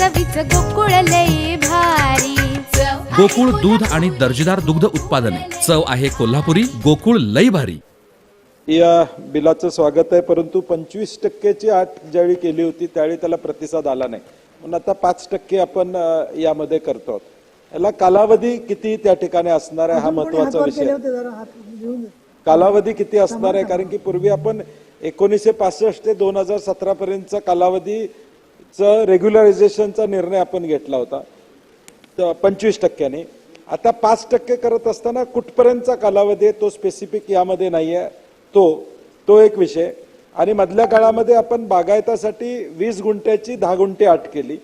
चवीच गोकुळ लई भारी. गोकुळ दूध आणि दर्जेदार दुग्ध उत्पादने. चव आहे कोल्हापुरी गोकुळ लई भारी. या बिलाचं स्वागत आहे परंतु पंचवीस टक्केची अट ज्यावेळी केली होती त्यावेळी त्याला प्रतिसाद आला नाही. म्हणून आता पाच टक्के आपण अ, यामध्ये करतो. याला कालावधी किती त्या ठिकाणी असणार आहे हा महत्त्वाचा विषय आहे. कालावधी किती असणार आहे? कारण की पूर्वी आपण एकोणीसशे पासष्ट ते दोन हजार सतरा पर्यंतचा चं रेग्युलरायझेशनचा निर्णय आपण घेतला होता. पंचवीस टक्क्याने. आता पाच टक्के करत असताना कुठपर्यंतचा कालावधी आहे तो स्पेसिफिक यामध्ये नाही आहे तो तो एक विषय. आणि मधल्या काळामध्ये आपण बागायतासाठी वीस गुंठ्याची दहा गुंठे आठ केली.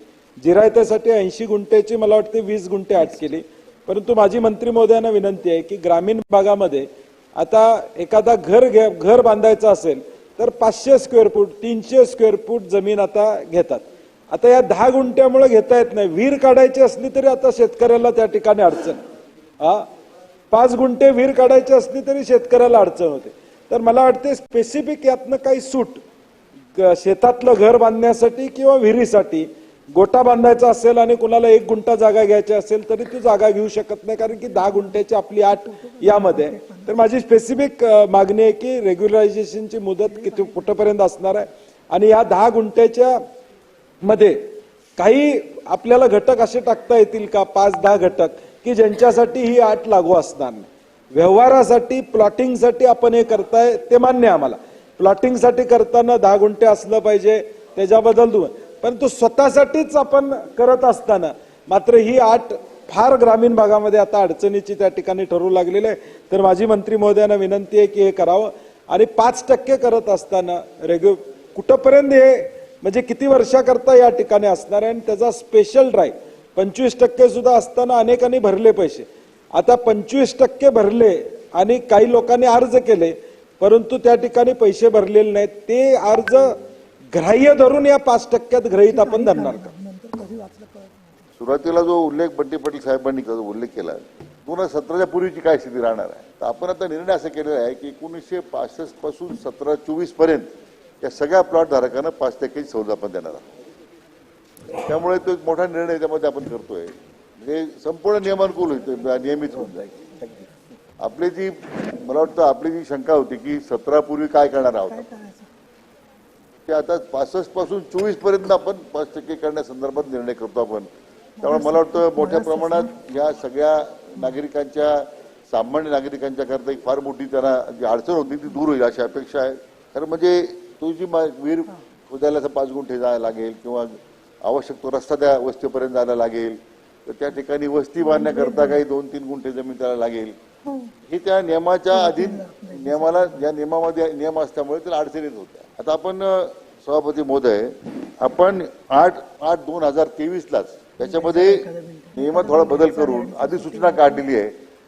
जिरायतासाठी ऐंशी गुंठ्याची मला वाटते वीस गुंठे आठ केली. परंतु माझी मंत्री महोदयांना विनंती आहे की ग्रामीण भागामध्ये आता एखादा घर घे घर बांधायचं असेल तर पाचशे स्क्वेअर फूट तीनशे स्क्वेअर फूट जमीन आता घेतात. आता या दहा गुंठ्यामुळे घेता येत नाही. विहीर काढायची असली तरी आता शेतकऱ्याला त्या ठिकाणी अडचण. हा? पाच गुंठे विहीर काढायची असली तरी शेतकऱ्याला अडचण होते. तर मला वाटते स्पेसिफिक यातनं काही सूट शेतातलं घर बांधण्यासाठी किंवा विहिरीसाठी गोटा बांधायचा असेल आणि कुणाला एक गुंठा जागा घ्यायची असेल तरी ती जागा घेऊ शकत नाही कारण की दहा गुंठ्याची आपली आठ यामध्ये आहे. तर माझी स्पेसिफिक मागणी आहे की रेग्युलरायझेशनची मुदत किती कुठंपर्यंत असणार आहे? आणि या दहा गुंठ्याच्या मध्ये काही आपल्याला घटक असे टाकता येतील का? पाच दहा घटक की ज्यांच्यासाठी ही आट लागू असणार नाही. व्यवहारासाठी प्लॉटिंगसाठी आपण हे करताय ते मान्य आहे आम्हाला. प्लॉटिंगसाठी करताना दहा गुंठे असलं पाहिजे त्याच्याबद्दल दु- परंतु स्वतःसाठीच आपण करत असताना मात्र ही आट फार ग्रामीण भागामध्ये आता अडचणीची त्या ठिकाणी ठरू लागलेली आहे. तर माझी मंत्री महोदयांना विनंती आहे की हे करावं. आणि पाच टक्के करत असताना रेग्यु कुठंपर्यंत हे म्हणजे किती वर्षाकरता या ठिकाणी असणार आहे आणि त्याचा स्पेशल ड्राईव्ह पंचवीस टक्के सुद्धा असताना अनेकांनी भरले पैसे. आता पंचवीस टक्के भरले आणि काही लोकांनी अर्ज केले परंतु त्या ठिकाणी पैसे भरलेले नाहीत. ते अर्ज ग्राह्य धरून या पाच टक्क्यात ग्रहित आपण धरणार का? सुरुवातीला जो उल्लेख बंटी पाटील साहेबांनी जो उल्लेख केला दोन हजार सतराच्या पूर्वीची काय स्थिती राहणार आहे? तर आपण आता निर्णय असा केलेला आहे की एकोणीसशे पासष्टपासून सतरा चोवीसपर्यंत या सगळ्या प्लॉट धारकांना पाच टक्क्याची सवलत आपण देणार आहोत. त्यामुळे तो एक मोठा निर्णय त्यामध्ये आपण करतोय. म्हणजे संपूर्ण नियमानुकूल होईल नियमित होऊन जाईल. आपली जी मला वाटतं आपली जी शंका होती की सतरा पूर्वी काय करणार आहोत ते आता पासष्टपासून चोवीसपर्यंत आपण पाच टक्के करण्यासंदर्भात निर्णय करतो आपण. त्यामुळे मला वाटतं मोठ्या प्रमाणात या सगळ्या नागरिकांच्या सामान्य नागरिकांच्या करता एक फार मोठी त्यांना जी अडचण होती ती दूर होईल अशी अपेक्षा आहे. कारण म्हणजे तो जी मा- विहीर खोदायला पाच गुंठे जायला लागेल किंवा आवश्यक तो रस्ता त्या वस्तीपर्यंत जायला लागेल तर त्या ठिकाणी वस्ती बांधण्याकरता काही दोन तीन गुंठे जमीन त्याला लागेल. हे. त्या नियमाच्या अधीन नियमाला या नियमामध्ये नियम असल्यामुळे त्याला अडचणीत होत्या. आता आपण सभापती महोदय आपण आठ आठ दोन हजार तेवीसलाच त्याच्यामध्ये नियमात थोडा बदल करून अधिसूचना काढलेली आहे.